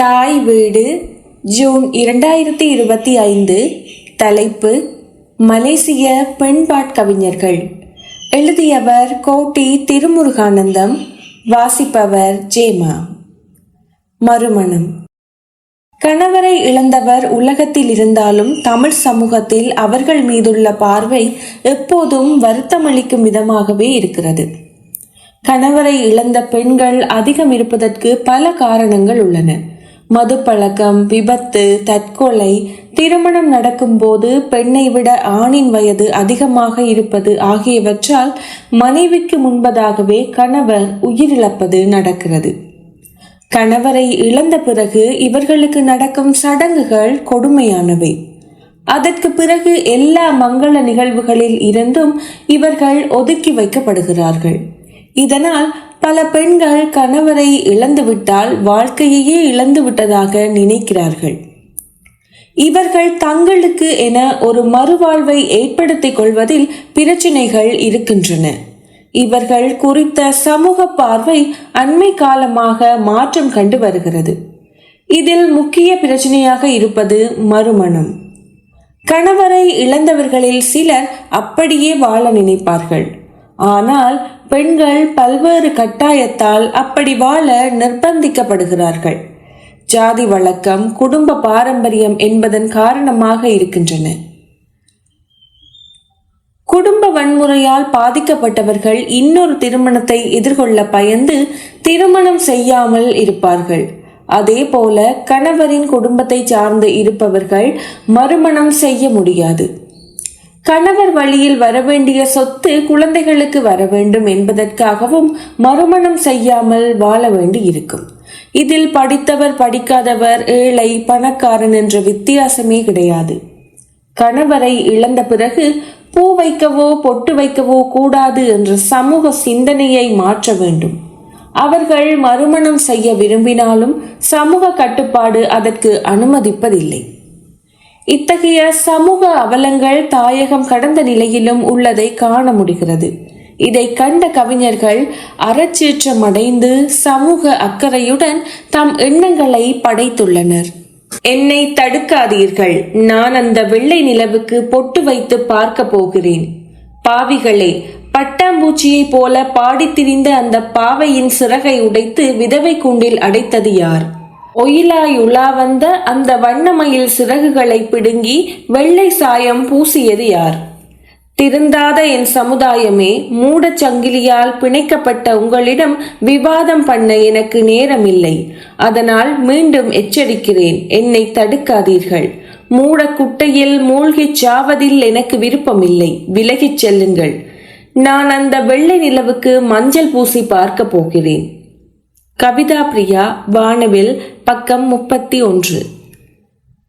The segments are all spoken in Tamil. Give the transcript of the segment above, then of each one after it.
தாய் வீடு ஜூன் இரண்டாயிரத்தி இருபத்தி ஐந்து தலைப்பு மலேசிய பெண்பாட் கவிஞர்கள். எழுதியவர் கோட்டி திருமுருகானந்தம் வாசிப்பவர் ஜேமா. மறுமணம். கணவரை இழந்தவர் உலகத்தில் இருந்தாலும் தமிழ் சமூகத்தில் அவர்கள் மீதுள்ள பார்வை எப்போதும் வருத்தமளிக்கும் விதமாகவே இருக்கிறது. கணவரை இழந்த பெண்கள் அதிகம் இருப்பதற்கு பல காரணங்கள் உள்ளன. மதுப்பழக்கம் விபத்து தற்கொலை திருமணம் நடக்கும்போது பெண்ணை விட ஆணின் வயது அதிகமாக இருப்பது ஆகியவற்றால் மனைவிக்கு முன்பதாகவே கணவர் உயிரிழப்பது நடக்கிறது. கணவரை இழந்த பிறகு இவர்களுக்கு நடக்கும் சடங்குகள் கொடுமையானவை. அதற்கு பிறகு எல்லா மங்கள நிகழ்வுகளில் இருந்தும் இவர்கள் ஒதுக்கி வைக்கப்படுகிறார்கள். இதனால் பல பெண்கள் கணவரை இழந்துவிட்டால் வாழ்க்கையையே இழந்து விட்டதாக நினைக்கிறார்கள். இவர்கள் தங்களுக்கு என ஒரு மறுவாழ்வை ஏற்படுத்திக் கொள்வதில் பிரச்சினைகள் இருக்கின்றன. இவர்கள் குறித்த சமூக பார்வை அண்மை காலமாக மாற்றம் கண்டு வருகிறது. இதில் முக்கிய பிரச்சனையாக இருப்பது மறுமணம். கணவரை இழந்தவர்களில் சிலர் அப்படியே வாழ நினைப்பார்கள். ஆனால் பெண்கள் பல்வேறு கட்டாயத்தால் அப்படி வாழ நிர்பந்திக்கப்படுகிறார்கள். ஜாதி வழக்கம் குடும்ப பாரம்பரியம் என்பதன் காரணமாக இருக்கின்றன. குடும்ப வன்முறையால் பாதிக்கப்பட்டவர்கள் இன்னொரு திருமணத்தை எதிர்கொள்ள பயந்து திருமணம் செய்யாமல் இருப்பார்கள். அதே போல கணவரின் குடும்பத்தை சார்ந்து இருப்பவர்கள் மறுமணம் செய்ய முடியாது. கணவர் வழியில் வரவேண்டிய சொத்து குழந்தைகளுக்கு வர வேண்டும் என்பதற்காகவும் மறுமணம் செய்யாமல் வாழ வேண்டி இருக்கும் இதில் படித்தவர் படிக்காதவர் ஏழை பணக்காரன் என்ற வித்தியாசமே கிடையாது. கணவரை இழந்த பிறகு பூ வைக்கவோ பொட்டு வைக்கவோ கூடாது என்ற சமூக சிந்தனையை மாற்ற வேண்டும். அவர்கள் மறுமணம் செய்ய விரும்பினாலும் சமூக கட்டுப்பாடு அதற்கு அனுமதிப்பதில்லை. இத்தகைய சமூக அவலங்கள் தாயகம் கடந்த நிலையிலும் உள்ளதை காண முடிகிறது. இதை கண்ட கவிஞர்கள் அறச்சீற்றமடைந்து சமூக அக்கறையுடன் தம் எண்ணங்களை படைத்துள்ளனர். என்னை தடுக்காதீர்கள். நான் அந்த வெள்ளை நிலவுக்கு பொட்டு வைத்து பார்க்க போகிறேன். பாவிகளே பட்டாம்பூச்சியைப் போல பாடித் திரிந்த அந்த பாவையின் சிறகை உடைத்து விதவை கூண்டில் அடைத்தது யார்? ஒயிலாய் உலா வந்த அந்த வண்ணமயில் சிறகுகளை பிடுங்கி வெள்ளை சாயம் பூசியது யார்? திருந்தாத என் சமுதாயமே மூடச் சங்கிலியால் பிணைக்கப்பட்ட உங்களிடம் விவாதம் பண்ண எனக்கு நேரமில்லை. அதனால் மீண்டும் எச்சரிக்கிறேன் என்னை தடுக்காதீர்கள். மூட குட்டையில் மூழ்கிச் சாவதில் எனக்கு விருப்பமில்லை விலகிச் செல்லுங்கள். நான் அந்த வெள்ளை நிலவுக்கு மஞ்சள் பூசி பார்க்க போகிறேன். கவிதா பிரியா வானவில் பக்கம் முப்பத்தி ஒன்று.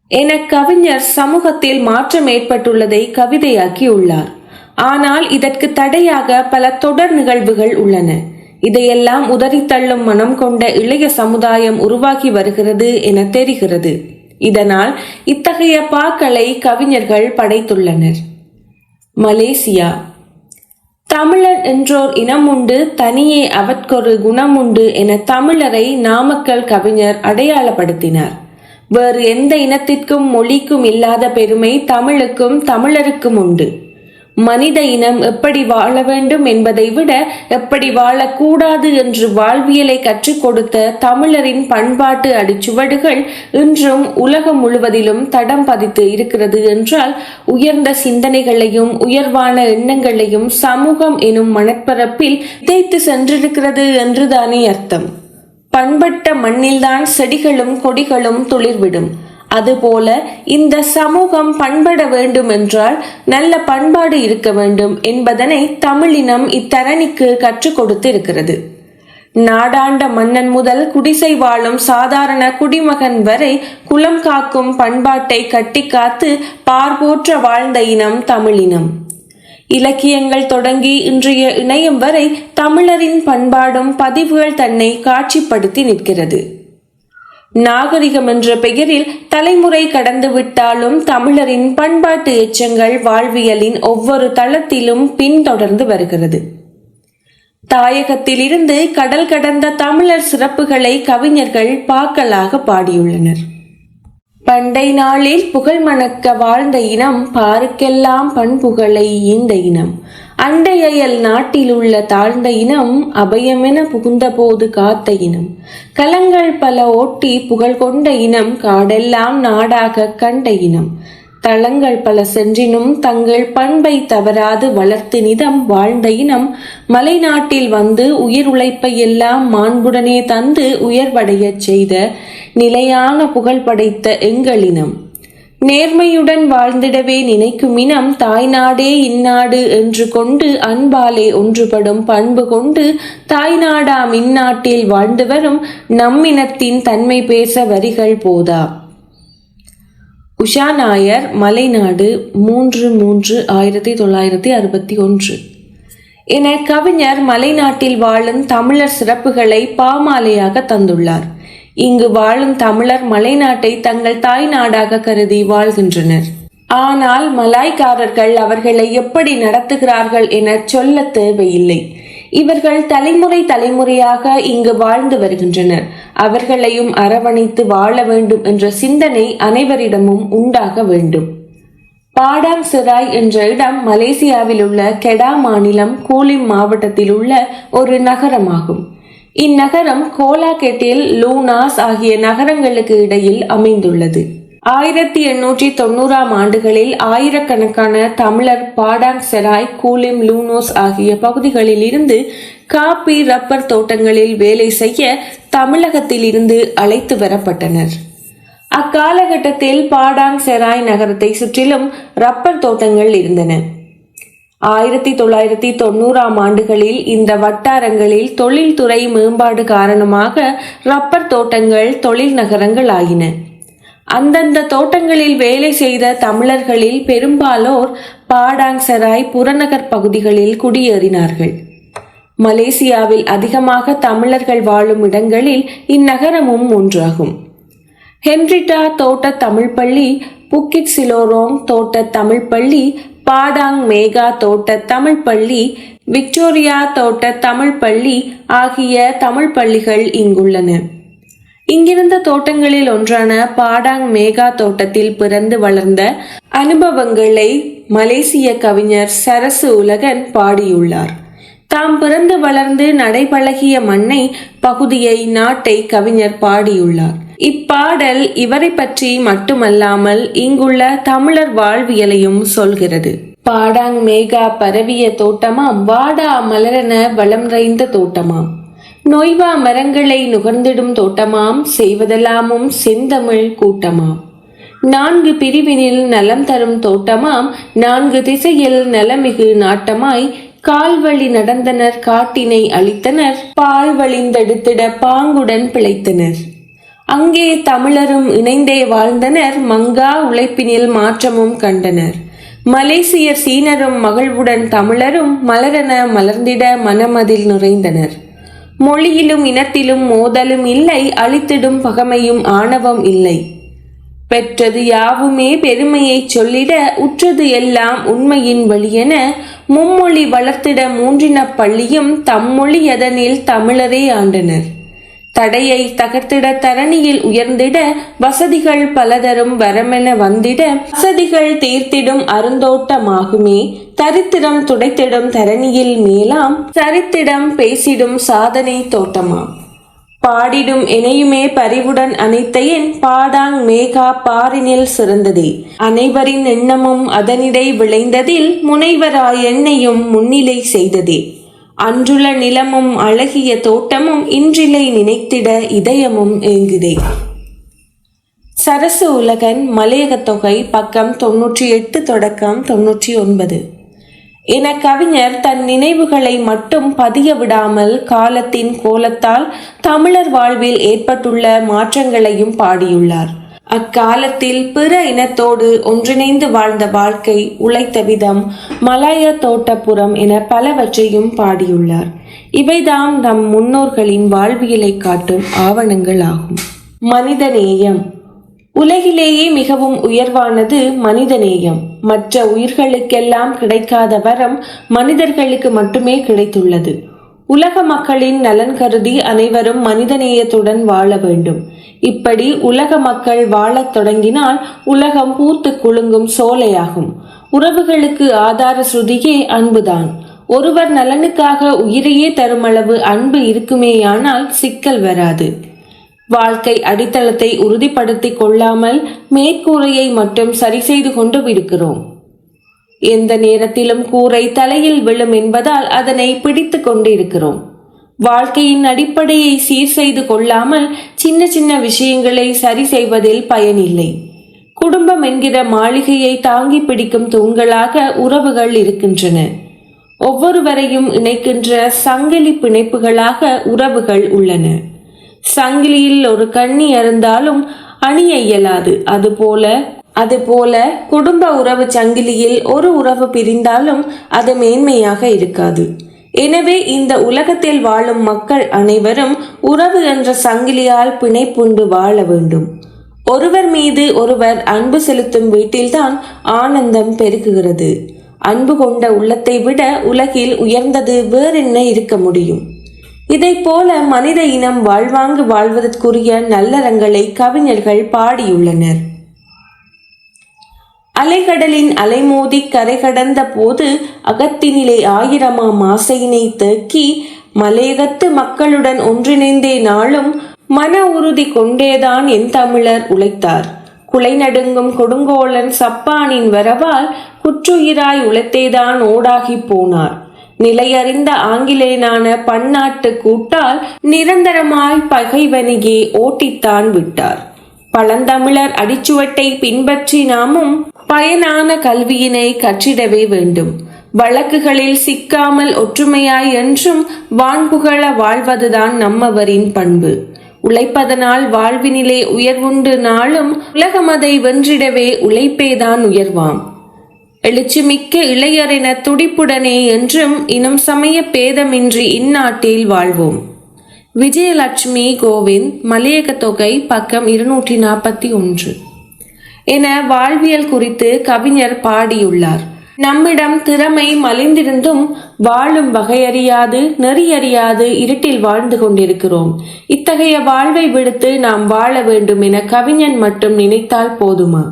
என கவிஞர் சமூகத்தில் மாற்றம் ஏற்பட்டுள்ளதை கவிதையாக்கியுள்ளார். ஆனால் இதற்கு தடையாக பல தொடர் நிகழ்வுகள் உள்ளன. இதையெல்லாம் உதறித்தள்ளும் மனம் கொண்ட இளைய சமுதாயம் உருவாகி வருகிறது என தெரிகிறது. இதனால் இத்தகைய பாக்களை கவிஞர்கள் படைத்துள்ளனர். மலேசியா. தமிழர் என்றோர் இனம் உண்டு தனியே அவற்கொரு குணமுண்டு என தமிழரை நாமக்கல் கவிஞர் அடையாளப்படுத்தினார். வேறு எந்த இனத்திற்கும் மொழிக்கும் இல்லாத பெருமை தமிழுக்கும் தமிழருக்கும் உண்டு. மனித இனம் எப்படி வாழ வேண்டும் என்பதை விட எப்படி வாழக்கூடாது என்று வாழ்வியலை கற்றுக் கொடுத்த தமிழரின் பண்பாட்டு அடிச்சுவடுகள் இன்றும் உலகம் முழுவதிலும் தடம் பதித்து இருக்கிறது என்றால் உயர்ந்த சிந்தனைகளையும் உயர்வான எண்ணங்களையும் சமூகம் எனும் மணற்பரப்பில் தேய்த்து சென்றிருக்கிறது என்றுதானே அர்த்தம். பண்பட்ட மண்ணில்தான் செடிகளும் கொடிகளும் துளிர்விடும். அதுபோல இந்த சமூகம் பண்பட வேண்டும் என்றால் நல்ல பண்பாடு இருக்க வேண்டும் என்பதனை தமிழினம் இத்தரணிக்கு கற்றுக் கொடுத்து இருக்கிறது நாடாண்ட மன்னன் முதல் குடிசை வாழும் சாதாரண குடிமகன் வரை குலம் காக்கும் பண்பாட்டை கட்டி காத்து பார்போற்ற வாழ்ந்த இனம் தமிழினம். இலக்கியங்கள் தொடங்கி இன்றைய இணையம் வரை தமிழரின் பண்பாடும் பதிவுகள் தன்னை காட்சிப்படுத்தி நிற்கிறது. நாகரிகம் என்ற பெயரில் தலைமுறை கடந்து விட்டாலும் தமிழரின் பண்பாட்டு எச்சங்கள் வாழ்வியலின் ஒவ்வொரு தளத்திலும் பின்தொடர்ந்து வருகிறது. தாயகத்திலிருந்து கடல் கடந்த தமிழர் சிறப்புகளை கவிஞர்கள் பாக்களாக பாடியுள்ளனர். பண்டை நாளில் புகழ் மணக்க வாழ்ந்த இனம் பாருக்கெல்லாம் பண்புகளை ஈந்த இனம். அண்டையல் நாட்டில் உள்ள தாழ்ந்த இனம் அபயமென புகுந்தபோது காத்த இனம். கலங்கள் பல ஓட்டி புகழ் கொண்ட இனம் காடெல்லாம் நாடாக கண்ட இனம். தளங்கள் பல சென்றினும் தங்கள் பண்பை தவறாது வளர்த்து நிதம் வாழ்ந்த இனம் மலைநாட்டில் வந்து உயிர் உழைப்பை எல்லாம் மாண்புடனே தந்து உயர்வடையச் செய்த நிலையான புகழ் படைத்த எங்களினம் நேர்மையுடன் வாழ்ந்திடவே நினைக்கும் இனம் தாய்நாடே இந்நாடு என்று கொண்டு அன்பாலே ஒன்றுபடும் பண்பு கொண்டு தாய்நாடாம் இந்நாட்டில் வாழ்ந்து வரும் நம்மினத்தின் தன்மை பேச வரிகள் போதா. உஷா நாயர் மலைநாடு மூன்று மூன்று ஆயிரத்தி தொள்ளாயிரத்தி அறுபத்தி ஒன்று. என கவிஞர் மலைநாட்டில் வாழும் தமிழர் சிறப்புகளை பாமாலையாக தந்துள்ளார். இங்கு வாழும் தமிழர் மலைநாட்டை தங்கள் தாய் நாடாக கருதி வாழ்கின்றனர். ஆனால் மலாய்க்காரர்கள் அவர்களை எப்படி நடத்துகிறார்கள் என சொல்ல தேவையில்லை. இவர்கள் தலைமுறை தலைமுறையாக இங்கு வாழ்ந்து வருகின்றனர். அவர்களையும் அரவணைத்து வாழ வேண்டும் என்ற சிந்தனை அனைவரிடமும் உண்டாக வேண்டும். பாடாங் சிராய் என்ற இடம் மலேசியாவில் உள்ள கெடா மாநிலம் கூலிம் மாவட்டத்தில் உள்ள ஒரு நகரமாகும். இந்நகரம் கோலாகெட்டில் லூனாஸ் ஆகிய நகரங்களுக்கு இடையில் அமைந்துள்ளது. ஆயிரத்தி எண்ணூற்றி தொண்ணூறாம் ஆண்டுகளில் ஆயிரக்கணக்கான தமிழர் பாடாங் செராய் கூலிம் லூனோஸ் ஆகிய பகுதிகளில் இருந்து காப்பி ரப்பர் தோட்டங்களில் வேலை செய்ய தமிழகத்தில் இருந்து அழைத்து வரப்பட்டனர். அக்காலகட்டத்தில் பாடாங் செராய் நகரத்தை சுற்றிலும் ரப்பர் தோட்டங்கள் இருந்தன. ஆயிரத்தி தொள்ளாயிரத்தி தொண்ணூறாம் ஆண்டுகளில் இந்த வட்டாரங்களில் தொழில்துறை மேம்பாடு காரணமாக ரப்பர் தோட்டங்கள் தொழில் நகரங்கள் ஆகின அந்தந்த தோட்டங்களில் வேலை செய்த தமிழர்களில் பெரும்பாலோர் பாடாங்சராய் புறநகர் பகுதிகளில் குடியேறினார்கள். மலேசியாவில் அதிகமாக தமிழர்கள் வாழும் இடங்களில் இந்நகரமும் ஒன்றாகும். ஹென்ரிட்டா தோட்ட தமிழ் பள்ளி புக்கிட் சிலோரோங் தோட்ட தமிழ் பள்ளி பாடாங் மேகா தோட்ட தமிழ் பள்ளி விக்டோரியா தோட்ட தமிழ் பள்ளி ஆகிய தமிழ் பள்ளிகள் இங்குள்ளன. இங்கிருந்த தோட்டங்களில் ஒன்றான பாடாங் மேகா தோட்டத்தில் பிறந்து வளர்ந்த அனுபவங்களை மலேசிய கவிஞர் சரசு உலகன் பாடியுள்ளார். தாம் பிறந்து வளர்ந்து நடைபழகிய மண்ணை பகுதியை நாட்டை கவிஞர் பாடியுள்ளார். இப்பாடல் இவரை பற்றி மட்டுமல்லாமல் இங்குள்ள தமிழர் வாழ்வியலையும் சொல்கிறது. பாடாங் மேகா பரவிய தோட்டமாம் வாடா மலரென வளம் நிறைந்த தோட்டமாம். நொய்வா மரங்களை நுகர்ந்திடும் தோட்டமாம் செய்வதெல்லாமும் செந்தமிழ் கூட்டமாம். நான்கு பிரிவினில் நலம் தரும் தோட்டமாம் நான்கு திசையில் நலமிகு நாட்டமாய் கால்வழி நடந்தனர் காட்டினை அளித்தனர் பால் வழிந்தெடுத்திட பாங்குடன் பிழைத்தனர். அங்கே தமிழரும் இணைந்தே வாழ்ந்தனர். மங்கா உழைப்பினில் மாற்றமும் கண்டனர். மலேசியர் சீனரும் மகிழ்வுடன் தமிழரும் மலரென மலர்ந்திட மனமதில் நுழைந்தனர் மொழியிலும் இனத்திலும் மோதலும் இல்லை அழித்திடும் பகமையும் ஆணவம் இல்லை. பெற்றது யாவுமே பெருமையை சொல்லிட உற்றது எல்லாம் உண்மையின் வழியென மும்மொழி வளர்த்திட மூன்றின பள்ளியும் தம்மொழி அதனில் தமிழரே ஆண்டனர். தடையை தகர்த்திட தரணியில் உயர்ந்திட வசதிகள் பலதரும் வரமென வந்திட வசதிகள் தீர்த்திடும் அருந்தோட்டமாகுமே. தரித்திரம் துடைத்திடும் தரணியில் மேலாம் சரித்திடம் பேசிடும் சாதனை தோட்டமாம். பாடிடும் எனையுமே பரிவுடன் அனைத்தையன் பாடாங் மேகா பாரினில் சிறந்ததே. அனைவரின் எண்ணமும் அதனிடை விளைந்ததில் முனைவராய் என்னையும் முன்னிலை செய்ததே. அன்றுள்ள நிலமும் அழகிய தோட்டமும் இன்றிலை நினைத்திட இதயமும் ஏங்குதே. சரசு உலகன் மலையக தொகை பக்கம் தொன்னூற்றி எட்டு தொடக்கம் தொன்னூற்றி ஒன்பது என கவிஞர் தன் நினைவுகளை மட்டும் பதிய விடாமல் காலத்தின் கோலத்தால் தமிழர் வாழ்வில் ஏற்பட்டுள்ள மாற்றங்களையும் பாடியுள்ளார். அக்காலத்தில் பிற இனத்தோடு ஒன்றிணைந்து வாழ்ந்த வாழ்க்கை உழைத்த விதம் மலாய தோட்டப்புறம் என பலவற்றையும் பாடியுள்ளார். இவைதாம் நம் முன்னோர்களின் வாழ்வியலை காட்டும் ஆவணங்கள் ஆகும் மனிதநேயம். உலகிலேயே மிகவும் உயர்வானது மனிதநேயம். மற்ற உயிர்களுக்கெல்லாம் கிடைக்காத வரம் மனிதர்களுக்கு மட்டுமே கிடைத்துள்ளது. உலக மக்களின் நலன் கருதி அனைவரும் மனிதநேயத்துடன் வாழ வேண்டும். இப்படி உலக மக்கள் வாழத் தொடங்கினால் உலகம் பூத்து குலுங்கும் சோலையாகும். உறவுகளுக்கு ஆதார ஸ்ருதியே அன்புதான். ஒருவர் நலனுக்காக உயிரையே தருமளவு அன்பு இருக்குமேயானால் சிக்கல் வராது. வாழ்க்கை அடித்தளத்தை உறுதிப்படுத்திக் கொள்ளாமல் மேற்கூரையை மட்டும் சரி செய்து கொண்டு இருக்கிறோம் எந்த நேரத்திலும் கூரை தலையில் விழும் என்பதால் அதனை பிடித்து கொண்டிருக்கிறோம். வாழ்க்கையின் அடிப்படையை சீர் செய்து கொள்ளாமல் சின்ன சின்ன விஷயங்களை சரி செய்வதில் பயனில்லை. குடும்பம் என்கிற மாளிகையை தாங்கி பிடிக்கும் தூண்களாக உறவுகள் இருக்கின்றன. ஒவ்வொருவரையும் இணைக்கின்ற சங்கிலி பிணைப்புகளாக உறவுகள் உள்ளன. சங்கிலியில் ஒரு கண்ணி அருந்தாலும் அணிய இயலாது. அதுபோல அதுபோல குடும்ப உறவு சங்கிலியில் ஒரு உறவு பிரிந்தாலும் அது மேன்மையாக இருக்காது. எனவே இந்த உலகத்தில் வாழும் மக்கள் அனைவரும் உறவு என்ற சங்கிலியால் பிணைப்புண்டு வாழ வேண்டும். ஒருவர் மீது ஒருவர் அன்பு செலுத்தும் வீட்டில்தான் ஆனந்தம் பெருகுகிறது. அன்பு கொண்ட உள்ளத்தை விட உலகில் உயர்ந்தது வேறென்ன இருக்க முடியும்? இதை போல மனித இனம் வாழ்வாங்கு வாழ்வதற்குரிய நல்லறங்களை கவிஞர்கள் பாடியுள்ளனர். அலைகடலின் அலைமோதி கரை கடந்த போது அகத்தினிலே ஆயிரமாம் ஆசையினை தேக்கி மலையகத்து மக்களுடன் ஒன்றிணைந்தே நாளும் மன உறுதி கொண்டேதான் என் தமிழர் உழைத்தார். குலை நடுங்கும் கொடுங்கோலன் சப்பானின் வரவால் குற்றுயிராய் உழைத்தேதான் ஓடாகி போனார். நிலையறிந்த ஆங்கிலேயனான பன்னாட்டு கூட்டால் நிரந்தரமாய் பகைவனையே ஓட்டித்தான் விட்டார். பழந்தமிழர் அடிச்சுவட்டை பின்பற்றி நாமும் பயனான கல்வியினை கற்றிடவே வேண்டும். வழக்குகளில் சிக்காமல் ஒற்றுமையாய் என்றும் வான்புகழ வாழ்வதுதான் நம்மவரின் பண்பு. உழைப்பதனால் வாழ்வினிலே உயர்வுண்டு நாளும் உலகமதை வென்றிடவே உழைப்பேதான் உயர்வாம். எழுச்சிமிக்க இளையரென துடிப்புடனே என்றும் இனம் சமய பேதமின்றி இந்நாட்டில் வாழ்வோம். விஜயலட்சுமி கோவிந்த் மலையக தொகை பக்கம் இருநூற்றி நாற்பத்தி ஒன்று. என வாழ்வியல் குறித்து கவிஞர் பாடியுள்ளார். நம்மிடம் திறமை மலிந்திருந்தும் வாழும் வகையறியாது நெறியறியாது இருட்டில் வாழ்ந்து கொண்டிருக்கிறோம். இத்தகைய வாழ்வை விடுத்து நாம் வாழ வேண்டும் என கவிஞன் மட்டும் நினைத்தால் போதுமா?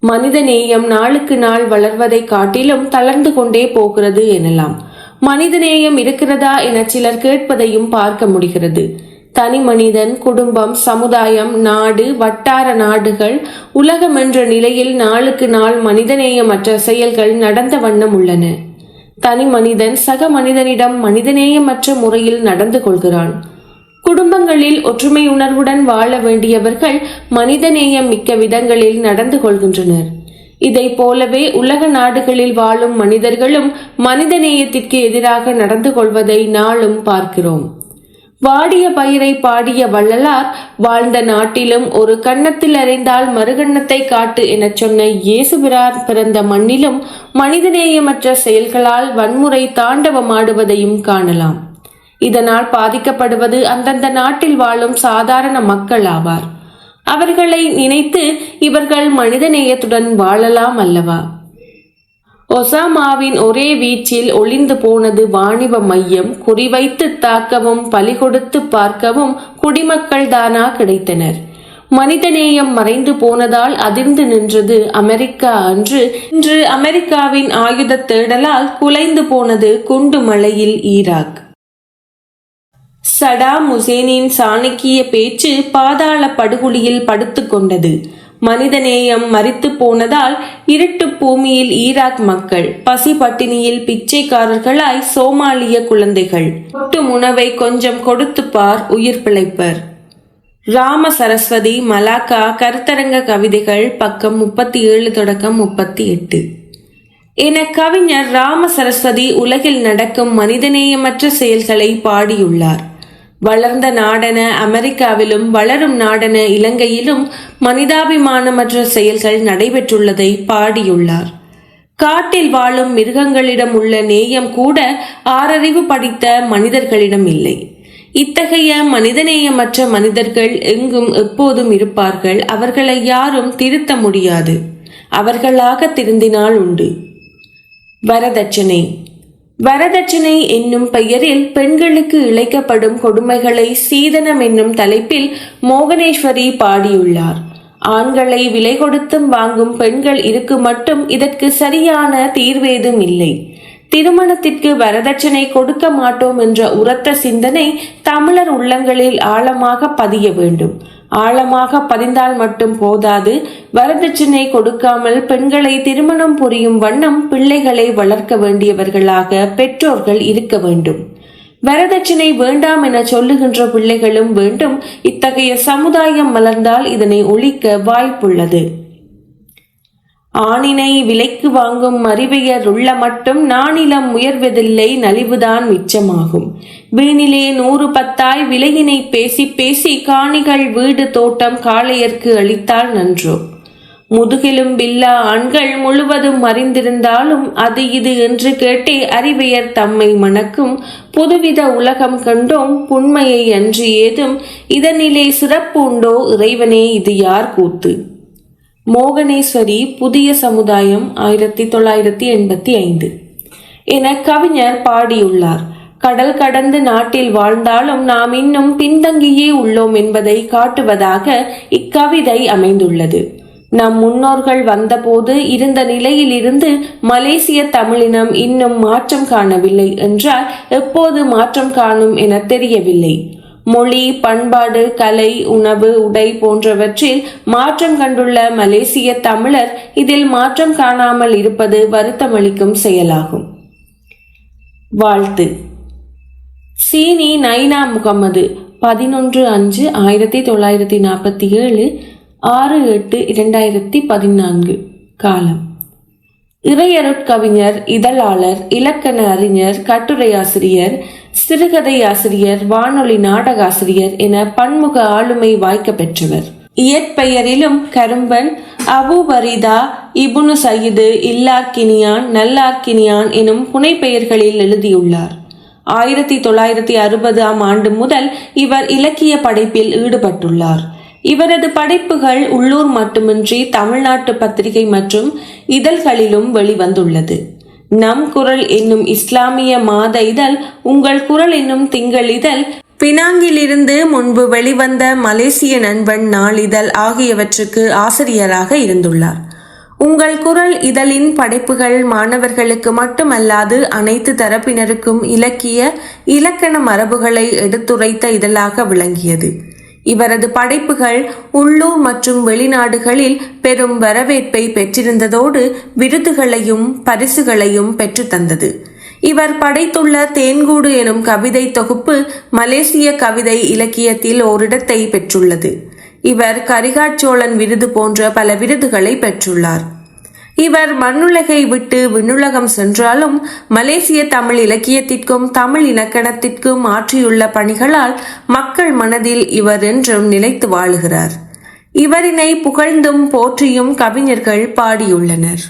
மனித நேயம் நாளுக்கு நாள் வளர்வதை காட்டிலும் தளர்ந்து கொண்டே போகிறது எனலாம். மனிதநேயம் இருக்கிறதா என சிலர் கேட்பதையும் பார்க்க முடிகிறது. தனி மனிதன் குடும்பம் சமுதாயம் நாடு வட்டார நாடுகள் உலகம் என்ற நிலையில் நாளுக்கு நாள் மனிதநேயமற்ற செயல்கள் நடந்த வண்ணம் உள்ளன. தனி மனிதன் சக மனிதனிடம் மனிதநேயமற்ற முறையில் நடந்து கொள்கிறான். குடும்பங்களில் ஒற்றுமை உணர்வுடன் வாழ வேண்டியவர்கள் மனிதநேயம் மிக்க விதங்களில் நடந்து கொள்கின்றனர். இதை போலவே உலக நாடுகளில் வாழும் மனிதர்களும் மனிதநேயத்திற்கு எதிராக நடந்து கொள்வதை நாளும் பார்க்கிறோம். வாடிய பயிரை பாடிய வள்ளலார் வாழ்ந்த நாட்டிலும் ஒரு கன்னத்தில் அறிந்தால் மறுகண்ணத்தை காட்டு எனச் சொன்ன இயேசுபிரார் பிறந்த மண்ணிலும் மனிதநேயமற்ற செயல்களால் வன்முறை தாண்டவமாடுவதையும் காணலாம். இதனால் பாதிக்கப்படுவது அந்தந்த நாட்டில் வாழும் சாதாரண மக்கள் ஆவார். அவர்களை நினைத்து இவர்கள் மனிதநேயத்துடன் வாழலாம் அல்லவா? ஒசாமாவின் ஒரே வீச்சில் ஒளிந்து போனது வாணிப மையம். குறிவைத்து தாக்கவும் பலி கொடுத்து பார்க்கவும் குடிமக்கள் தானா கிடைத்தனர். மனிதநேயம் மறைந்து போனதால் அதிர்ந்து நின்றது அமெரிக்கா அன்று. இன்று அமெரிக்காவின் ஆயுத தேடலால் குலைந்து போனது குண்டு மலையில் ஈராக். சடாம் ஹுசேனின் சாணக்கிய பேச்சு பாதாள படுகொலியில் படுத்து கொண்டது. மனிதநேயம் மறித்து போனதால் இருட்டு பூமியில் ஈராக் மக்கள் பசி பட்டினியில் பிச்சைக்காரர்களாய் சோமாலிய குழந்தைகள். ஒட்டும் உணவை கொஞ்சம் கொடுத்து பார் உயிர் பிழைப்பர். ராம சரஸ்வதி மலாக்கா கருத்தரங்க கவிதைகள் பக்கம் முப்பத்தி ஏழு தொடக்கம் முப்பத்தி எட்டு என கவிஞர் ராம சரஸ்வதி உலகில் நடக்கும் மனிதநேயமற்ற செயல்களை பாடியுள்ளார். வளர்ந்த நாடென அமெரிக்காவிலும் வளரும் நாடென இலங்கையிலும் மனிதாபிமானமற்ற செயல்கள் நடைபெற்றுள்ளதை பாடியுள்ளார். காட்டில் வாழும் மிருகங்களிடம் உள்ள நேயம் கூட ஆறறிவு படித்த மனிதர்களிடம் இல்லை. இத்தகைய மனிதநேயமற்ற மனிதர்கள் எங்கும் எப்போதும் இருப்பார்கள் அவர்களை யாரும் திருத்த முடியாது. அவர்களாக திருந்தினால் உண்டு. வரதட்சணை. வரதட்சணை என்னும் பெயரில் பெண்களுக்கு இழைக்கப்படும் கொடுமைகளை சீதனம் என்னும் தலைப்பில் மோகனேஸ்வரி பாடியுள்ளார். ஆண்களை விலை கொடுத்தும் வாங்கும் பெண்கள் இருக்கு மட்டும் இதற்கு சரியான தீர்வேதும் இல்லை. திருமணத்திற்கு வரதட்சணை கொடுக்க மாட்டோம் என்ற உரத்த சிந்தனை தமிழர் உள்ளங்களில் ஆழமாக பதிய வேண்டும். ஆழமாக பதிந்தால் மட்டும் போதாது. வரதட்சணை கொடுக்காமல் பெண்களை திருமணம் புரியும் வண்ணம் பிள்ளைகளை வளர்க்க வேண்டியவர்களாக பெற்றோர்கள் இருக்க வேண்டும். வரதட்சணை வேண்டாம் என சொல்லுகின்ற பிள்ளைகளும் வேண்டும். இத்தகைய சமுதாயம் மலர்ந்தால் இதனை ஒழிக்க வாய்ப்புள்ளது. ஆணினை விலைக்கு வாங்கும் அறிவையர் உள்ள மட்டும் நானிலம் உயர்வதில்லை நலிவுதான் மிச்சமாகும். வீணிலே நூறு பத்தாய் விலையினை பேசி பேசி காணிகள் வீடு தோட்டம் காளையர்க்கு அளித்தால் நன்றோ. முதுகிலும் பில்லா ஆண்கள் முழுவதும் அறிந்திருந்தாலும் அது இது என்று கேட்டே அறிவையர் தம்மை மணக்கும் புதுவித உலகம் கண்டோம் புண்மையை அன்று ஏதும் இதனிலே சிறப்பு உண்டோ இறைவனே இது யார் கூத்து? மோகனேஸ்வரி புதிய சமுதாயம் ஆயிரத்தி தொள்ளாயிரத்தி எண்பத்தி ஐந்து. என கவிஞர் பாடியுள்ளார். கடல் கடந்து நாட்டில் வாழ்ந்தாலும் நாம் இன்னும் பின்தங்கியே உள்ளோம் என்பதை காட்டுவதாக இக்கவிதை அமைந்துள்ளது. நம் முன்னோர்கள் வந்தபோது இருந்த நிலையிலிருந்து மலேசிய தமிழினம் இன்னும் மாற்றம் காணவில்லை என்றால் எப்போது மாற்றம் காணும் என தெரியவில்லை. மொழி பண்பாடு கலை உணவு உடை போன்றவற்றில் மாற்றம் கண்டுள்ள மலேசிய தமிழர் இதில் மாற்றம் காணாமல் இருப்பது வருத்தமளிக்கும் செயலாகும். வாழ்த்து. சீனி நைனா முகமது பதினொன்று அஞ்சு ஆயிரத்தி தொள்ளாயிரத்தி நாற்பத்தி ஏழு ஆறு எட்டு இரண்டாயிரத்தி பதினான்கு காலம். இறையருட்கவிஞர் இதழாளர் இலக்கண அறிஞர் கட்டுரையாசிரியர் சிறுகதை ஆசிரியர் வானொலி நாடகாசிரியர் என பன்முக ஆளுமை வாய்க்க பெற்றவர். இயற்பெயரிலும் கரும்பன் அபு வரிதா இபுனு சயிது இல்லார்கினியான் நல்லார்கினியான் எனும் புனைப்பெயர்களில் எழுதியுள்ளார். ஆயிரத்தி தொள்ளாயிரத்தி அறுபதாம் ஆண்டு முதல் இவர் இலக்கிய படைப்பில் ஈடுபட்டுள்ளார். இவரது படைப்புகள் உள்ளூர் மட்டுமின்றி தமிழ்நாட்டு பத்திரிகை மற்றும் இதழ்களிலும் வெளிவந்துள்ளது. நம் குரல் என்னும் இஸ்லாமிய மாத இதழ் உங்கள் குரல் என்னும் திங்கள் இதழ் பினாங்கிலிருந்து முன்பு வெளிவந்த மலேசிய நண்பன் நாளிதழ் ஆகியவற்றுக்கு ஆசிரியராக இருந்துள்ளார். உங்கள் குரல் இதழின் படைப்புகள் மாணவர்களுக்கு மட்டுமல்லாது அனைத்து தரப்பினருக்கும் இலக்கிய இலக்கண மரபுகளை எடுத்துரைத்த இதழாக விளங்கியது. இவரது படைப்புகள் உள்ளூர் மற்றும் வெளிநாடுகளில் பெரும் வரவேற்பை பெற்றிருந்ததோடு விருதுகளையும் பரிசுகளையும் பெற்றுத்தந்தது இவர் படைத்துள்ள தேன்கூடு எனும் கவிதை தொகுப்பு மலேசிய கவிதை இலக்கியத்தில் ஓரிடத்தை பெற்றுள்ளது. இவர் கரிகாச்சோழன் விருது போன்ற பல விருதுகளை பெற்றுள்ளார். இவர் மண்ணுலகை விட்டு விண்ணுலகம் சென்றாலும் மலேசிய தமிழ் இலக்கியத்திற்கும் தமிழ் இலக்கணத்திற்கும் ஆற்றியுள்ள பணிகளால் மக்கள் மனதில் இவர் என்றும் நிலைத்து வாழுகிறார். இவரினை புகழ்ந்தும் போற்றியும் கவிஞர்கள் பாடியுள்ளனர்.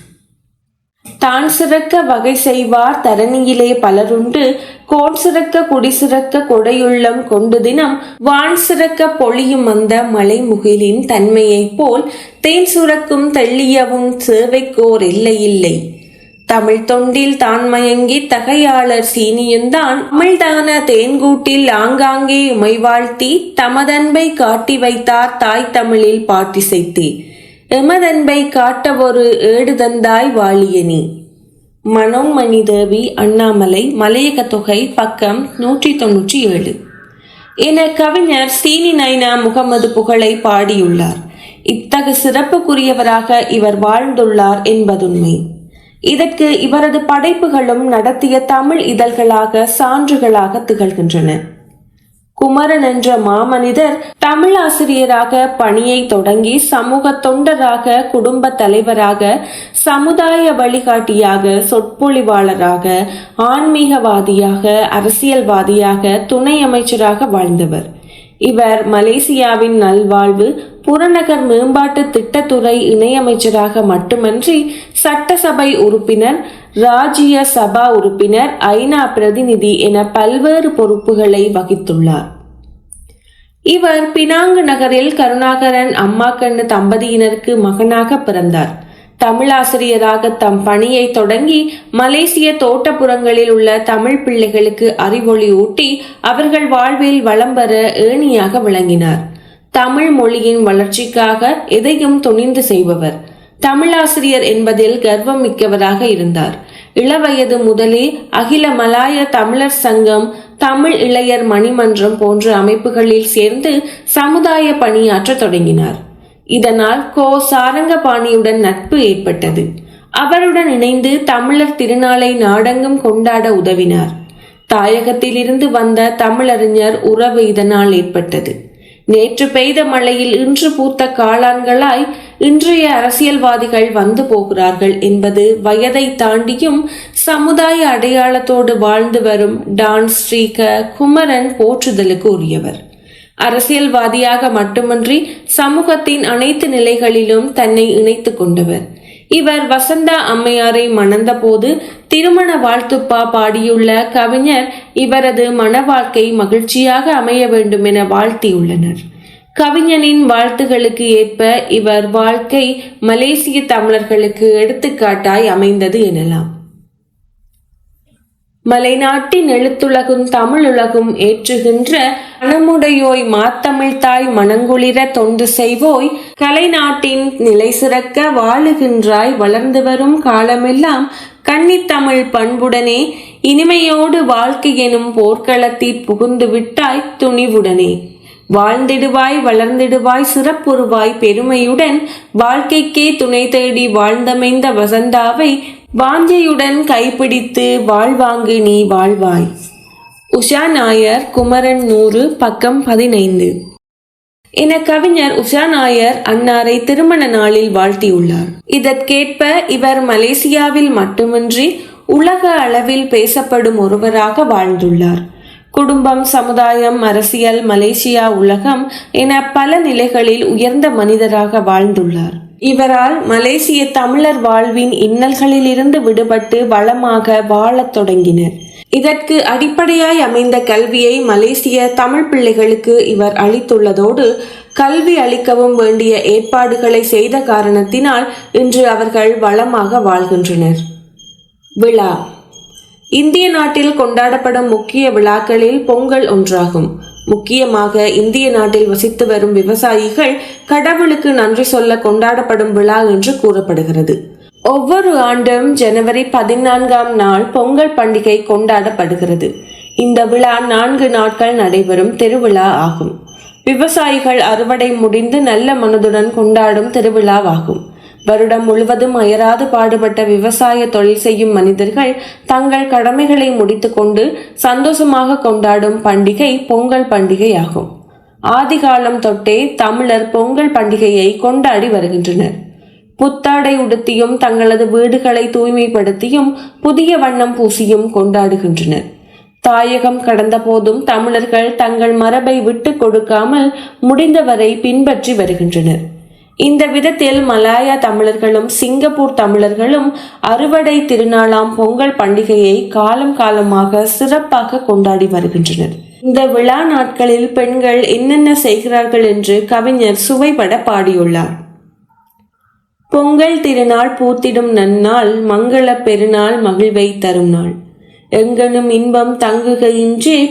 தான் சிறக்க வகை செய்வார் தரணியிலே பலருண்டு கோட் சிறக்க குடி சிறக்க கொடையுள்ளம் கொண்டு தினம் வான் சிறக்க பொழியும் அந்த மலை முகிலின் தன்மையைப் போல் தேன் சுரக்கும் தெள்ளியவும் சேவைக்கோர் எல்லையில்லை தமிழ் தொண்டில் தான் மயங்கி தகையாளர் சீனியுந்தான் தமிழ்தான தேன்கூட்டில் ஆங்காங்கே உமைவாழ்த்தி தமதன்பை காட்டி வைத்தார் தாய் தமிழில் பாட்டிசைத்தே. எமதன்பை காட்ட ஒரு ஏடு தந்தாய் வாழியனி மனோமணி தேவி அண்ணாமலை மலையக தொகை பக்கம் நூற்றி தொன்னூற்றி ஏழு. என கவிஞர் சீனி நைனா முகமது புகழை பாடியுள்ளார். இத்தகு சிறப்புக்குரியவராக இவர் வாழ்ந்துள்ளார் என்பதுண்மை. இதற்கு இவரது படைப்புகளும் நடத்திய தமிழ் இதழ்களாக சான்றுகளாக திகழ்கின்றன. குமரன் என்ற மாமனிதர் தமிழ் ஆசிரியராக பணியை தொடங்கி சமூக தொண்டராக குடும்ப தலைவராக சமுதாய வழிகாட்டியாக சொற்பொழிவாளராக ஆன்மீகவாதியாக அரசியல்வாதியாக துணை அமைச்சராக வாழ்ந்தவர். இவர் மலேசியாவின் நல்வாழ்வு புறநகர் மேம்பாட்டு திட்டத்துறை இணையமைச்சராக மட்டுமன்றி சட்டசபை உறுப்பினர் ராஜ்ய சபா உறுப்பினர் ஐநா பிரதிநிதி என பல்வேறு பொறுப்புகளை வகித்துள்ளார். இவர் பினாங்கு நகரில் கருணாகரன் அம்மாக்கண்ணு தம்பதியினருக்கு மகனாக பிறந்தார். தமிழாசிரியராக தம் பணியை தொடங்கி மலேசிய தோட்டப்புறங்களில் உள்ள தமிழ் பிள்ளைகளுக்கு அறிவொளி ஊட்டி அவர்கள் வாழ்வில் வளம் பெற ஏணியாக விளங்கினார். தமிழ் மொழியின் வளர்ச்சிக்காக எதையும் துணிந்து செய்பவர். தமிழாசிரியர் என்பதில் கர்வம் மிக்கவராக இருந்தார். இளவயது முதலே அகில மலாய தமிழர் சங்கம் தமிழ் இளையர் மணிமன்றம் போன்ற அமைப்புகளில் சேர்ந்து சமுதாய பணியாற்ற தொடங்கினார். இதனால் கோ சாரங்கபாணியுடன் நட்பு ஏற்பட்டது. அவருடன் இணைந்து தமிழர் திருநாளை நாடெங்கும் கொண்டாட உதவினார். தாயகத்திலிருந்து வந்த தமிழறிஞர் உறவு இதனால் ஏற்பட்டது. நேற்று பெய்த மழையில் இன்று பூத்த காளான்களாய் இன்றைய அரசியல்வாதிகள் வந்து போகிறார்கள் என்பது வயதை தாண்டியும் சமுதாய அடையாளத்தோடு வாழ்ந்து வரும் டான் ஸ்ரீக குமரன் போற்றுதலுக்கு உரியவர். அரசியல்வாதியாக மட்டுமன்றி சமூகத்தின் அனைத்து நிலைகளிலும் தன்னை இணைத்துக் கொண்டவர். இவர் வசந்தா அம்மையாரை மணந்தபோது திருமண வாழ்த்துப்பா பாடியுள்ள கவிஞர் இவரது மன வாழ்க்கை மகிழ்ச்சியாக அமைய வேண்டும் என வாழ்த்தியுள்ளனர். கவிஞனின் வாழ்த்துகளுக்கு ஏற்ப இவர் வாழ்க்கை மலேசிய தமிழர்களுக்கு எடுத்துக்காட்டாய் அமைந்தது எனலாம். மலைநாட்டின் எழுத்துலகும் தமிழுலகும் ஏற்றுகின்ற மனமுடையோய் மாத்தமிழ்த்தாய் மனங்குளிர தொண்டு செய்வோய் கலைநாட்டின் நிலை சிறக்க வாழுகின்றாய் வளர்ந்து வரும் காலமெல்லாம் கன்னித்தமிழ் பண்புடனே இனிமையோடு வாழ்க்கை எனும் போர்க்களத்தில் புகுந்து விட்டாய் துணிவுடனே. வாழ்ந்திடுவாய் வளர்ந்திடுவாய் சிறப்புருவாய் பெருமையுடன் வாழ்க்கைக்கே துணை தேடி வாழ்ந்தமைந்த வசந்தாவை வாஞ்சையுடன் கைப்பிடித்து வாழ்வாங்கு நீ வாழ்வாய். உஷா நாயர் குமரன் நூறு பக்கம் பதினைந்து. என கவிஞர் உஷா நாயர் அன்னாரை திருமண நாளில் வாழ்த்தியுள்ளார். இதற்கேற்ப இவர் மலேசியாவில் மட்டுமின்றி உலக அளவில் பேசப்படும் ஒருவராக வாழ்ந்துள்ளார். குடும்பம் சமுதாயம் அரசியல் மலேசியா உலகம் என பல நிலைகளில் உயர்ந்த மனிதராக வாழ்ந்துள்ளார். இவரால் மலேசிய தமிழர் வாழ்வின் இன்னல்களிலிருந்து விடுபட்டு வளமாக வாழத் தொடங்கினர். இதற்கு அடிப்படையாய் அமைந்த கல்வியை மலேசிய தமிழ் பிள்ளைகளுக்கு இவர் அளித்துள்ளதோடு கல்வி அளிக்கவும் வேண்டிய ஏற்பாடுகளை செய்த காரணத்தினால் இன்று அவர்கள் வளமாக வாழ்கின்றனர். விழா இந்திய நாட்டில் கொண்டாடப்படும் முக்கிய விழாக்களில் பொங்கல் ஒன்றாகும். முக்கியமாக இந்திய நாட்டில் வசித்து வரும் விவசாயிகள் கடவுளுக்கு நன்றி சொல்ல கொண்டாடப்படும் விழா என்று கூறப்படுகிறது. ஒவ்வொரு ஆண்டும் ஜனவரி பதினான்காம் நாள் பொங்கல் பண்டிகை கொண்டாடப்படுகிறது. இந்த விழா நான்கு நாட்கள் நடைபெறும் திருவிழா ஆகும். விவசாயிகள் அறுவடை முடிந்து நல்ல மனதுடன் கொண்டாடும் திருவிழாவாகும். வருடம் முழுவதும் அயராது பாடுபட்ட விவசாய தொழில் செய்யும் மனிதர்கள் தங்கள் கடமைகளை முடித்துக்கொண்டு சந்தோஷமாக கொண்டாடும் பண்டிகை பொங்கல் பண்டிகை ஆகும் ஆதிகாலம் தொட்டே தமிழர் பொங்கல் பண்டிகையை கொண்டாடி வருகின்றனர். புத்தாடை உடுத்தியும் தங்களது வீடுகளை தூய்மைப்படுத்தியும் புதிய வண்ணம் பூசியும் கொண்டாடுகின்றனர். தாயகம் கடந்த போதும் தமிழர்கள் தங்கள் மரபை விட்டு கொடுக்காமல் முடிந்தவரை பின்பற்றி வருகின்றனர். இந்த விதத்தில் மலாயா தமிழர்களும் சிங்கப்பூர் தமிழர்களும் அறுவடை திருநாளாம் பொங்கல் பண்டிகையை காலம் காலமாக சிறப்பாக கொண்டாடி வருகின்றனர். இந்த விழா நாட்களில் பெண்கள் என்னென்ன செய்கிறார்கள் என்று கவிஞர் சுவைபட பாடியுள்ளார். பொங்கல் திருநாள் பூத்திடும் நன்னாள் மங்கள பெருநாள் மகிழ்வை தரும் நாள். எங்கனும் இன்பம் தங்குக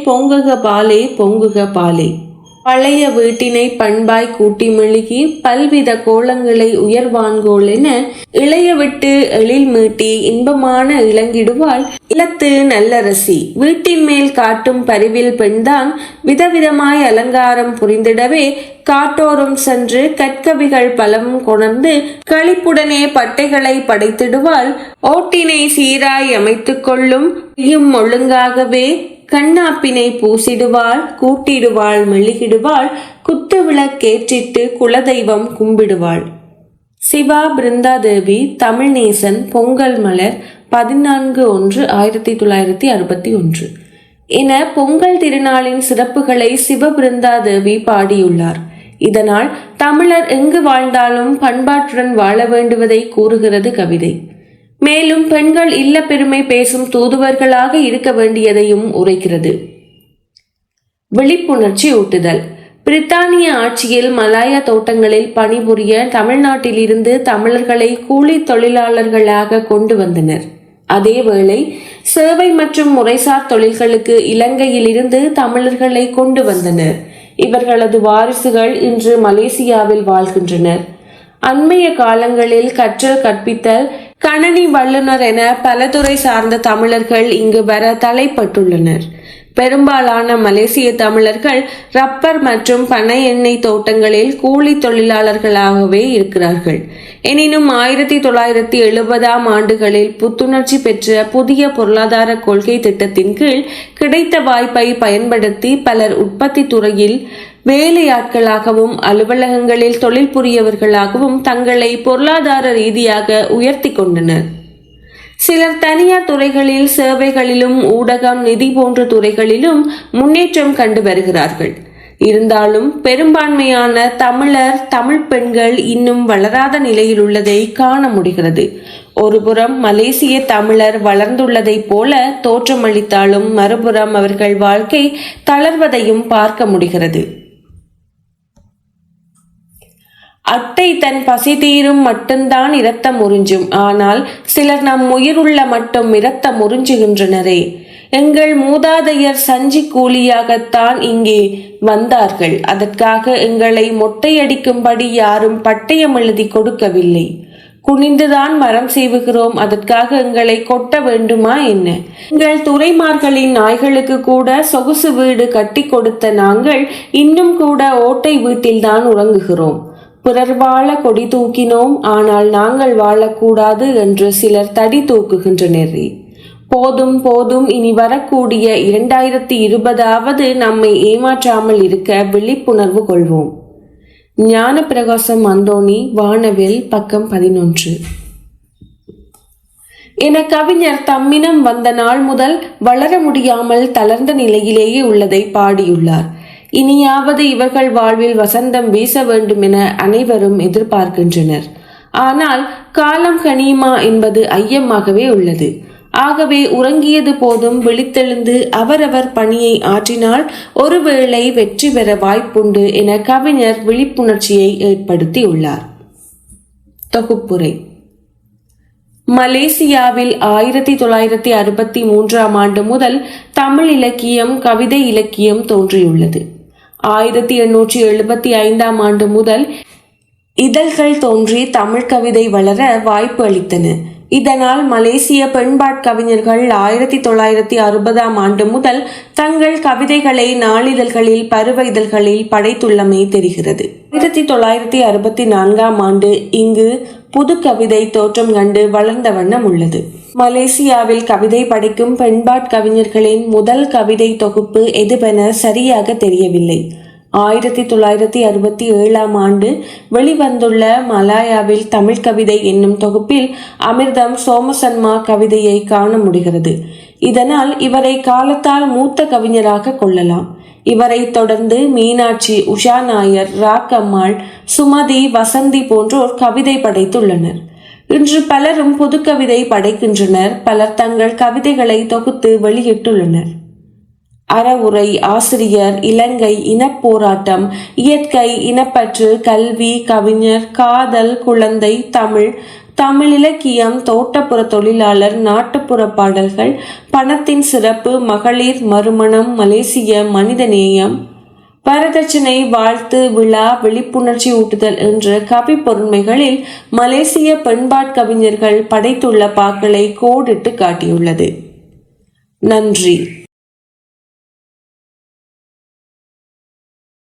பொங்குக பாலே பொங்குக பாலே. பழைய வீட்டினை பண்பாய் கூட்டி மெழுகி பல்வித கோலங்களை உயர்வான்கோள் என இளைய விட்டு எழில் மீட்டி இன்பமான இளங்கிடுவாள் இலத்து நல்லரசி. வீட்டின் மேல் காட்டும் பரிவில் பெண்தான் விதவிதமாய் அலங்காரம் புரிந்திடவே காட்டோறும் சென்று கற்கவிகள் பலம் கொணர்ந்து களிப்புடனே பட்டைகளை படைத்திடுவாள். ஓட்டினை சீராய் அமைத்துக் கொள்ளும் ஒழுங்காகவே கண்ணாப்பினை பூசிடுவாள் கூட்டிடுவாள் மெழுகிடுவாள் குத்து விளக்கேற்றிட்டு குலதெய்வம் கும்பிடுவாள். சிவா பிருந்தாதேவி தமிழ்நேசன் பொங்கல் மலர் பதினான்கு ஒன்று ஆயிரத்தி தொள்ளாயிரத்தி அறுபத்தி ஒன்று. என பொங்கல் திருநாளின் சிறப்புகளை சிவபிருந்தாதேவி பாடியுள்ளார். இதனால் தமிழர் எங்கு வாழ்ந்தாலும் பண்பாட்டுடன் வாழ வேண்டுவதை கூறுகிறது கவிதை. மேலும் பெண்கள் இல்ல பெருமை பேசும் தூதுவர்களாக இருக்க வேண்டியதையும் உரைக்கிறது. விழிப்புணர்ச்சி ஊட்டுதல். பிரித்தானிய ஆட்சியில் மலாயா தோட்டங்களில் பணிபுரிய தமிழ்நாட்டிலிருந்து தமிழர்களை கூலி தொழிலாளர்களாக கொண்டு வந்தனர். அதேவேளை சேவை மற்றும் முறைசார் தொழில்களுக்கு இலங்கையிலிருந்து தமிழர்களை கொண்டு வந்தனர். இவர்களது வாரிசுகள் இன்று மலேசியாவில் வாழ்கின்றனர். அண்மைய காலங்களில் கற்றல் கற்பித்தல் கணனி வல்லுநர் என பல துறை சார்ந்த தமிழர்கள் இங்கு வர தலைப்பட்டுள்ளனர். பெரும்பாலான மலேசிய தமிழர்கள் ரப்பர் மற்றும் பனை எண்ணெய் தோட்டங்களில் கூலி தொழிலாளர்களாகவே இருக்கிறார்கள். எனினும் ஆயிரத்தி தொள்ளாயிரத்தி எழுபதாம் ஆண்டுகளில் புத்துணர்ச்சி பெற்ற புதிய பொருளாதார கொள்கை திட்டத்தின் கீழ் கிடைத்த வாய்ப்பை பயன்படுத்தி பலர் உற்பத்தி துறையில் வேலையாட்களாகவும் அலுவலகங்களில் தொழில் புரியவர்களாகவும் தங்களை பொருளாதார ரீதியாக உயர்த்தி கொண்டனர். சிலர் தனியார் துறைகளில் சேவைகளிலும் ஊடகம் நிதி போன்ற துறைகளிலும் முன்னேற்றம் கண்டு வருகிறார்கள். இருந்தாலும் பெரும்பான்மையான தமிழர் தமிழ் பெண்கள் இன்னும் வளராத நிலையில் உள்ளதை காண முடிகிறது. ஒருபுறம் மலேசிய தமிழர் வளர்ந்துள்ளதைப் போல தோற்றமளித்தாலும் மறுபுறம் அவர்கள் வாழ்க்கை தளர்வதையும் பார்க்க முடிகிறது. அட்டை தன் பசி தீரும் மட்டும்தான் இரத்தம் உறிஞ்சும். ஆனால் சிலர் நம் உயிருள்ள மட்டும் இரத்தம் உறிஞ்சுகின்றனரே. எங்கள் மூதாதையர் சஞ்சி கூலியாகத்தான் இங்கே வந்தார்கள். அதற்காக எங்களை மொட்டையடிக்கும்படி யாரும் பட்டயம் எழுதி கொடுக்கவில்லை. குனிந்துதான் மரம் செய்வுகிறோம் அதற்காக எங்களை கொட்ட வேண்டுமா என்ன? எங்கள் துறைமார்களின் நாய்களுக்கு கூட சொகுசு வீடு கட்டி கொடுத்த நாங்கள் இன்னும் கூட ஓட்டை வீட்டில்தான் உறங்குகிறோம். பிறர் வாழ கொடி தூக்கினோம் ஆனால் நாங்கள் வாழக்கூடாது என்று சிலர் தடி தூக்குகின்றனர். போதும் போதும் இனி வரக்கூடிய இரண்டாயிரத்தி இருபதாவது நம்மை ஏமாற்றாமல் இருக்க விழிப்புணர்வு கொள்வோம். ஞான பிரகாசம் அந்தோணி வானவில் பக்கம் பதினொன்று. என கவிஞர் தம்மினம் வந்த நாள் முதல் வளர முடியாமல் தளர்ந்த நிலையிலேயே உள்ளதை பாடியுள்ளார். இனியாவது இவர்கள் வாழ்வில் வசந்தம் வீச வேண்டும் என அனைவரும் எதிர்பார்க்கின்றனர். ஆனால் காலம் கனியுமா என்பது ஐயமாகவே உள்ளது. ஆகவே உறங்கியது போதும் விழித்தெழுந்து அவரவர் பணியை ஆற்றினால் ஒருவேளை வெற்றி பெற வாய்ப்புண்டு என கவிஞர் விழிப்புணர்ச்சியை ஏற்படுத்தியுள்ளார். தொகுப்புரை. மலேசியாவில் ஆயிரத்தி தொள்ளாயிரத்தி அறுபத்தி மூன்றாம் ஆண்டு முதல் தமிழ் இலக்கியம் கவிதை இலக்கியம் தோன்றியுள்ளது. ஆயிரத்தி எண்ணூற்றி எழுபத்தி ஐந்தாம் ஆண்டு முதல் இதழ்கள் தோன்றி தமிழ் கவிதை வளர வாய்ப்பு அளித்தன. இதனால் மலேசிய பெண்பாட் கவிஞர்கள் ஆயிரத்தி தொள்ளாயிரத்தி அறுபதாம் ஆண்டு முதல் தங்கள் கவிதைகளை நாளிதழ்களில் பருவ இதழ்களில் படைத்துள்ளமை தெரிகிறது. ஆயிரத்தி தொள்ளாயிரத்தி அறுபத்தி நான்காம் ஆண்டு இங்கு புது கவிதை தோற்றம் கண்டு வளர்ந்த வண்ணம் உள்ளது. மலேசியாவில் கவிதை படைக்கும் பெண்பாட் கவிஞர்களின் முதல் கவிதை தொகுப்பு எதுவென சரியாக தெரியவில்லை. ஆயிரத்தி தொள்ளாயிரத்தி அறுபத்தி ஏழாம் ஆண்டு வெளிவந்துள்ள மலாயாவில் தமிழ் கவிதை என்னும் தொகுப்பில் அமிர்தம் சோமசன்மா கவிதையை காண முடிகிறது. இதனால் இவரை காலத்தால் மூத்த கவிஞராக கொள்ளலாம். இவரை தொடர்ந்து மீனாட்சி உஷா நாயர் ராக்கம்மாள் சுமதி வசந்தி போன்றோர் கவிதை படைத்துள்ளனர். இன்று பலரும் புதுக்கவிதை படைக்கின்றனர். பலர் தங்கள் கவிதைகளை தொகுத்து வெளியிட்டுள்ளனர். அறவுரை ஆசிரியர் இலங்கை இனப்போராட்டம் இயற்கை இனப்பற்று கல்வி கவிஞர் காதல் குழந்தை தமிழ் தமிழ் இலக்கியம் தோட்டப்புற தொழிலாளர் நாட்டுப்புற பாடல்கள் பணத்தின் சிறப்பு மகளிர் மறுமணம் மலேசிய மனிதநேயம் வரதட்சணை வாழ்த்து விழா விழிப்புணர்ச்சி ஊட்டுதல் என்ற கவி பொருண்மைகளில் மலேசிய பெண்பாட்கவிஞர்கள் படைத்துள்ள பாக்களை கோடிட்டு காட்டியுள்ளது. நன்றி.